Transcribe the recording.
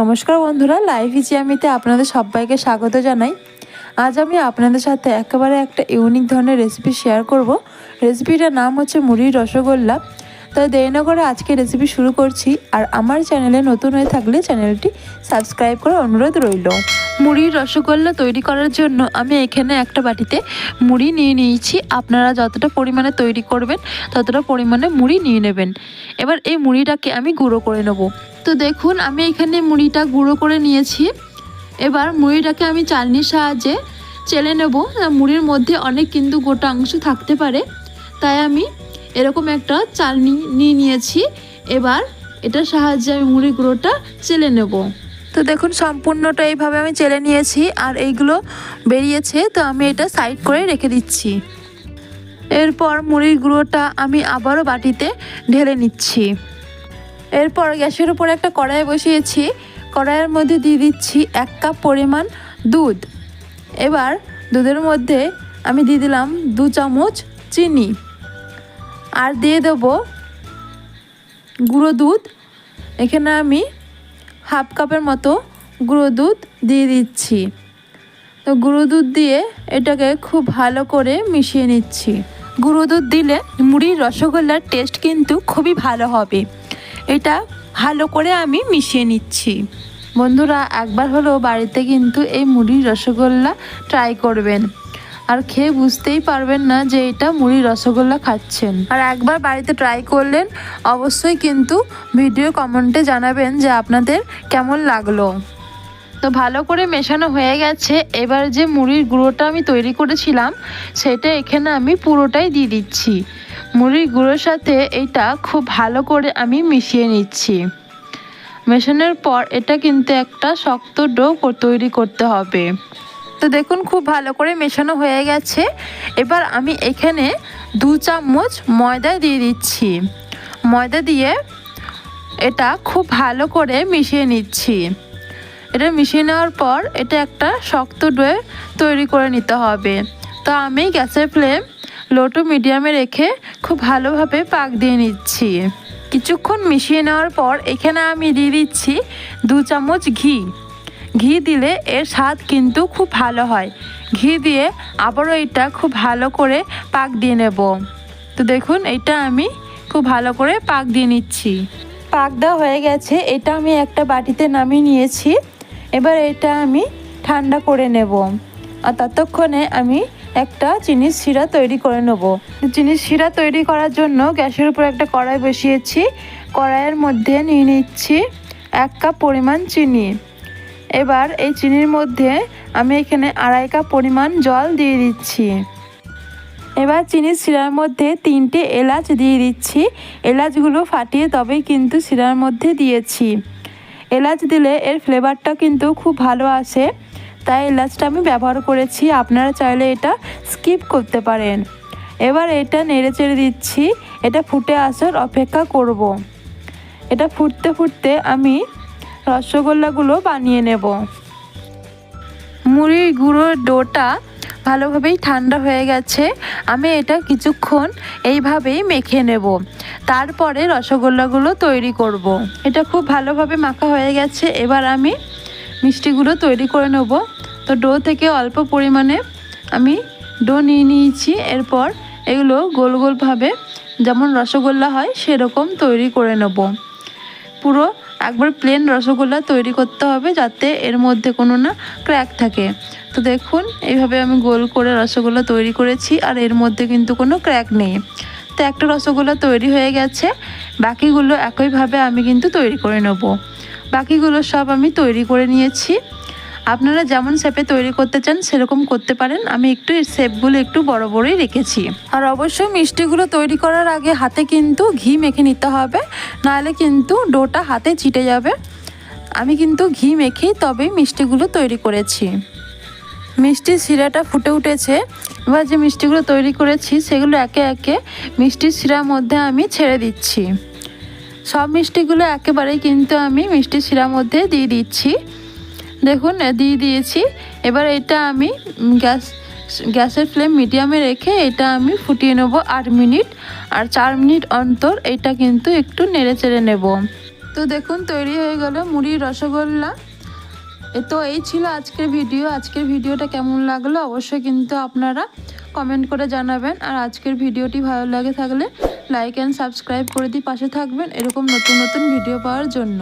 নমস্কার বন্ধুরা লাইভ ইজিয়ামিতে আপনাদের সবাইকে স্বাগত জানাই। আজ আমি আপনাদের সাথে একেবারে একটা ইউনিক ধরনের রেসিপি শেয়ার করব। রেসিপিটার নাম হচ্ছে মুড়ির রসগোল্লা। তাই দেরি না করে আজকে রেসিপি শুরু করছি। আর আমার চ্যানেলে নতুন হয়ে থাকলে চ্যানেলটি সাবস্ক্রাইব করার অনুরোধ রইল। মুড়ির রসগোল্লা তৈরি করার জন্য আমি এখানে একটা বাটিতে মুড়ি নিয়ে নিয়েছি। আপনারা যতটা পরিমাণে তৈরি করবেন, ততটা পরিমাণে মুড়ি নিয়ে নেবেন। এবার এই মুড়িটাকে আমি গুঁড়ো করে নেব। তো দেখুন, আমি এখানে মুড়িটা গুঁড়ো করে নিয়েছি। এবার মুড়িটাকে আমি চালনির সাহায্যে চেলে নেব। মুড়ির মধ্যে অনেক কিন্তু গোটা অংশ থাকতে পারে। তাই আমি এরকম একটা চালনি নিয়ে নিয়েছি। এবার এটার সাহায্যে আমি মুড়ির গুঁড়োটা চেলে নেব। তো দেখুন, সম্পূর্ণটা এইভাবে আমি চেলে নিয়েছি আর এইগুলো বেরিয়েছে। তো আমি এটা সাইড করে রেখে দিচ্ছি। এরপর মুড়ির গুঁড়োটা আমি আবারও বাটিতে ঢেলে নিচ্ছি। এরপর গ্যাসের উপর একটা কড়াই বসিয়েছি। কড়াইয়ের মধ্যে দিয়ে দিচ্ছি এক কাপ পরিমাণ দুধ। এবার দুধের মধ্যে আমি দিয়ে দিলাম দু চামচ চিনি। আর দিয়ে দেবো গুঁড়ো দুধ। এখানে আমি হাফ কাপের মতো গুঁড়ো দুধ দিয়ে দিচ্ছি। তো গুঁড়ো দুধ দিয়ে এটাকে খুব ভালো করে মিশিয়ে নিচ্ছি। গুঁড়ো দুধ দিলে মুড়ির রসগোল্লার টেস্ট কিন্তু খুবই ভালো হবে। এটা ভালো করে আমি মিশিয়ে নিচ্ছি। বন্ধুরা, একবার হলেও বাড়িতে কিন্তু এই মুড়ির রসগোল্লা ট্রাই করবেন। আর খেয়ে বুঝতেই পারবেন না যে এটা মুড়ি রসগোল্লা খাচ্ছেন। আর একবার বাড়িতে ট্রাই করলেন, অবশ্যই কিন্তু ভিডিও কমেন্টে জানাবেন যে আপনাদের কেমন লাগল। তো ভালো করে মেশানো হয়ে গেছে। এবার যে মুড়ির গুঁড়োটা আমি তৈরি করেছিলাম, সেটা এখানে আমি পুরোটাই দিয়ে দিচ্ছি। মুড়ির গুঁড়োর সাথে এটা খুব ভালো করে আমি মিশিয়ে নিচ্ছি। মেশানোর পর এটা কিন্তু একটা শক্ত ডো তৈরি করতে হবে। তো দেখুন খুব ভালো করে মেশানো হয়ে গেছে। এবার আমি এখানে দু চামচ ময়দা দিয়ে দিচ্ছি। ময়দা দিয়ে এটা খুব ভালো করে মিশিয়ে নিচ্ছি। এটা মিশিয়ে নেওয়ার পর এটা একটা শক্ত ডোয়ে তৈরি করে নিতে হবে। তো আমি গ্যাসের ফ্লেম লো টু মিডিয়ামে রেখে খুব ভালোভাবে পাক দিয়ে নিচ্ছি। কিছুক্ষণ মিশিয়ে নেওয়ার পর এখানে আমি দিয়ে দিচ্ছি দু চামচ ঘি। ঘি দিলে এর স্বাদ কিন্তু খুব ভালো হয়। ঘি দিয়ে আবারও এটা খুব ভালো করে পাক দিয়ে নেব। তো দেখুন, এটা আমি খুব ভালো করে পাক দিয়ে নিচ্ছি। পাক দেওয়া হয়ে গেছে, এটা আমি একটা বাটিতে নামিয়ে নিয়েছি। এবার এটা আমি ঠান্ডা করে নেব। আর ততক্ষণে আমি একটা চিনির শিরা তৈরি করে নেব। চিনির শিরা তৈরি করার জন্য গ্যাসের উপর একটা কড়াই বসিয়েছি। কড়াইয়ের মধ্যে নিয়ে নিচ্ছি এক কাপ পরিমাণ চিনি। এবার এই চিনির মধ্যে আমি এখানে আড়াই কাপ পরিমাণ জল দিয়ে দিচ্ছি। এবার চিনির শিরার মধ্যে তিনটে এলাচ দিয়ে দিচ্ছি। এলাচগুলো ফাটিয়ে তবেই কিন্তু শিরার মধ্যে দিয়েছি। এলাচ দিলে এর ফ্লেভারটা কিন্তু খুব ভালো আসে। তাই এলাচটা আমি ব্যবহার করেছি, আপনারা চাইলে এটা স্কিপ করতে পারেন এবার এটা নেড়ে চেড়ে দিচ্ছি, এটা ফুটে আসার অপেক্ষা করব। এটা ফুটতে ফুটতে আমি রসগোল্লাগুলো বানিয়ে নেব মুড়ির গুঁড়োর ডোটা ভালোভাবেই ঠান্ডা হয়ে গেছে, আমি এটা কিছুক্ষণ এইভাবেই মেখে নেব তারপরে রসগোল্লাগুলো তৈরি করব। এটা খুব ভালোভাবে মাখা হয়ে গেছে, এবার আমি মিষ্টিগুলো তৈরি করে নেব। তো ডো থেকে অল্প পরিমাণে আমি ডো নিয়ে নিয়েছি। এরপর এগুলো গোল গোলভাবে যেমন রসগোল্লা হয় সেরকম তৈরি করে নেব। পুরো একবার প্লেন রসগোল্লা তৈরি করতে হবে যাতে এর মধ্যে কোনো না ক্র্যাক থাকে। তো দেখুন এইভাবে আমি গোল করে রসগোল্লা তৈরি করেছি আর এর মধ্যে কিন্তু কোনো ক্র্যাক নেই। তো একটা রসগোল্লা তৈরি হয়ে গেছে। বাকিগুলো একইভাবে আমি কিন্তু তৈরি করে নেব। বাকিগুলো সব আমি তৈরি করে নিয়েছি। আপনারা যেমন শেপে তৈরি করতে চান, সেরকম করতে পারেন। আমি একটু এর শেপগুলো একটু বড় বড়ই রেখেছি। আর অবশ্যই মিষ্টিগুলো তৈরি করার আগে হাতে কিন্তু ঘি মেখে নিতে হবে। নাহলে কিন্তু ডোটা হাতে চিটে যাবে। আমি কিন্তু ঘি মেখেই তবেই মিষ্টিগুলো তৈরি করেছি। মিষ্টির শিরাটা ফুটে উঠেছে। এবার যে মিষ্টিগুলো তৈরি করেছি, সেগুলো একে একে মিষ্টির শিরার মধ্যে আমি ছেড়ে দিচ্ছি। সব মিষ্টিগুলো একেবারেই কিন্তু আমি মিষ্টি শিরার মধ্যে দিয়ে দিচ্ছি। দেখুন, দিয়ে দিয়েছি। এবার এটা আমি গ্যাস, গ্যাসের ফ্লেম মিডিয়ামে রেখে এটা আমি ফুটিয়ে নেব আট মিনিট। আর চার মিনিট অন্তর এটা কিন্তু একটু নেড়ে চেড়ে নেব। তো দেখুন, তৈরি হয়ে গেল মুড়ির রসগোল্লা। তো এই ছিল আজকের ভিডিও। আজকের ভিডিওটা কেমন লাগল অবশ্যই কিন্তু আপনারা কমেন্ট করে জানাবেন। আর আজকের ভিডিওটি ভালো লাগে থাকলে লাইক অ্যান্ড সাবস্ক্রাইব করে দিয়ে পাশে থাকবেন এরকম নতুন নতুন ভিডিও পাওয়ার জন্য।